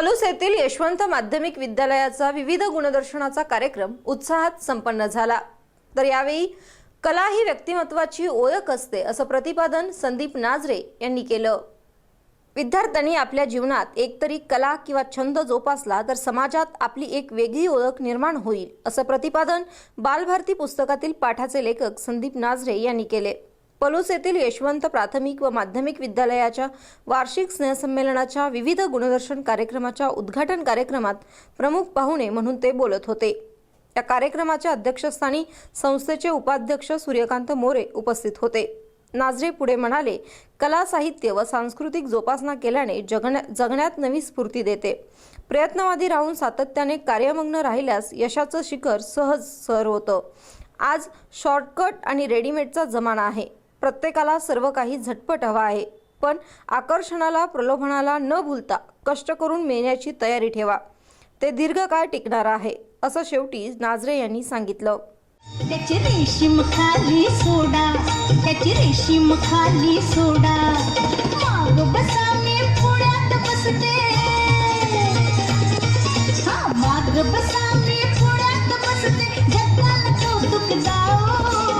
पलूस येथील यशवंत माध्यमिक विद्यालयाचा विविध गुणदर्शनाचा कार्यक्रम उत्साहात संपन्न झाला. तर यावेळी कला ही व्यक्तिमत्वाची ओळख असते असं प्रतिपादन संदीप नाजरे यांनी केलं. विद्यार्थ्यांनी आपल्या जीवनात एकतरी कला किंवा छंद जोपासला तर समाजात आपली एक वेगळी ओळख निर्माण होईल असं प्रतिपादन बालभारती पुस्तकातील पाठाचे लेखक संदीप नाजरे यांनी केले. पलूस येथील यशवंत प्राथमिक व माध्यमिक विद्यालयाच्या वार्षिक स्नेहसंमेलनाच्या विविध गुणदर्शन कार्यक्रमाच्या उद्घाटन कार्यक्रमात प्रमुख पाहुणे म्हणून ते बोलत होते. या कार्यक्रमाच्या अध्यक्षस्थानी संस्थेचे उपाध्यक्ष सूर्यकांत मोरे उपस्थित होते. नाझरे पुढे म्हणाले कला साहित्य व सांस्कृतिक जोपासना केल्याने जगण्या जगण्यात नवी स्फूर्ती देते. प्रयत्नवादी राहून सातत्याने कार्यमग्न राहिल्यास यशाचं शिखर सहज सर होतं. आज शॉर्टकट आणि रेडीमेडचा जमाना आहे. प्रत्येकाला सर्व काही झटपट हवा आहे. पण आकर्षणाला प्रलोभनाला न भूलता कष्ट करून मिळण्याची तयारी ठेवा. ते दीर्घकाळ टिकणार आहे असं शेवटी नाजरे यांनी सांगितलं. त्याची रेशीम खाली सोडा त्याची रेशीम खाली सोडा. माग बसा मी पुण्यात बसते. हा माग बसा मी पुण्यात बसते. जगाला कौतुक जाओ हो.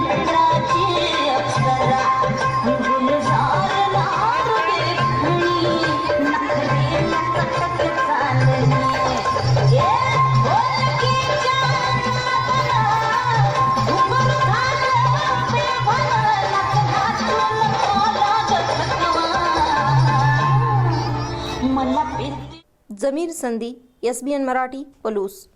Jameer Sandhi S B N Marathi Palus.